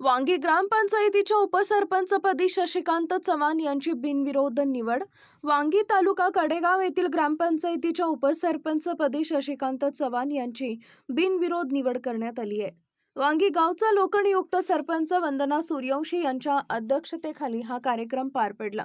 वांगी ग्रामपंचायतीच्या उपसरपंचपदी शशिकांत चव्हाण यांची बिनविरोध निवड. वांगी तालुका कडेगाव येथील ग्रामपंचायतीच्या उपसरपंचपदी शशिकांत चव्हाण यांची बिनविरोध निवड करण्यात आली आहे. वांगी गावचा लोकनियुक्त सरपंच वंदना सूर्यवंशी यांच्या अध्यक्षतेखाली हा कार्यक्रम पार पडला.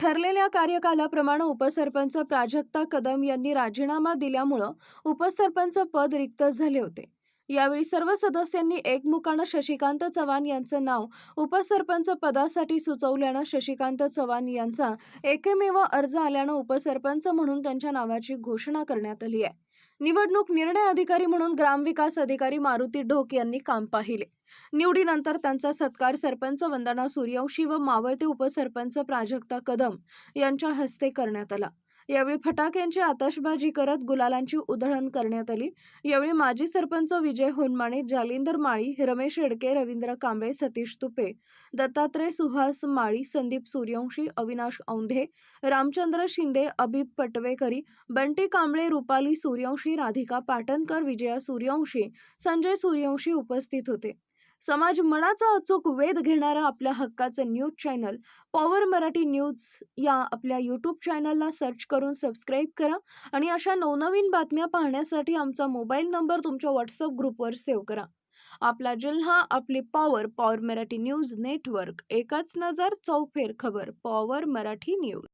ठरलेल्या कार्यकालाप्रमाणे उपसरपंच प्राजक्ता कदम यांनी राजीनामा दिल्यामुळं उपसरपंच पद रिक्त झाले होते. यावेळी सर्व सदस्यांनी एकमुखानं शशिकांत चव्हाण यांचं नाव उपसरपंच पदासाठी सुचवल्यानं शशिकांत चव्हाण यांचा एकमेव अर्ज आल्यानं उपसरपंच म्हणून त्यांच्या नावाची घोषणा करण्यात आली आहे. निवडणूक निर्णय अधिकारी म्हणून ग्रामविकास अधिकारी मारुती ढोक यांनी काम पाहिले. निवडीनंतर त्यांचा सत्कार सरपंच वंदना सूर्यवंशी व मावळते उपसरपंच प्राजक्ता कदम यांच्या हस्ते करण्यात आला. यावेळी फटाक्यांची आतषबाजी करत गुलालांची उधळण करण्यात आली. यावेळी माजी सरपंच विजय होनमाणे जालिंदर माळी रमेश एडके रवींद्र कांबळे सतीश तुपे दत्तात्रय सुहास माळी संदीप सूर्यवंशी अविनाश औंधे रामचंद्र शिंदे अभिप पटवेकरी बंटी कांबळे रुपाली सूर्यवंशी राधिका पाटणकर विजया सूर्यवंशी संजय सूर्यवंशी उपस्थित होते. समाज मनाचा अचूक वेध घेणारा आपल्या हक्काचं news channel. Power Marathi news या आपल्या यूट्यूब चॅनलला सर्च करून सबस्क्राईब करा आणि अशा नवनवीन बातम्या पाहण्यासाठी आमचा मोबाईल नंबर तुमच्या व्हॉट्सअप ग्रुपवर सेव्ह करा. आपला जिल्हा आपली power power Marathi news network. एकाच नजर चौफेर खबर पॉवर मराठी न्यूज.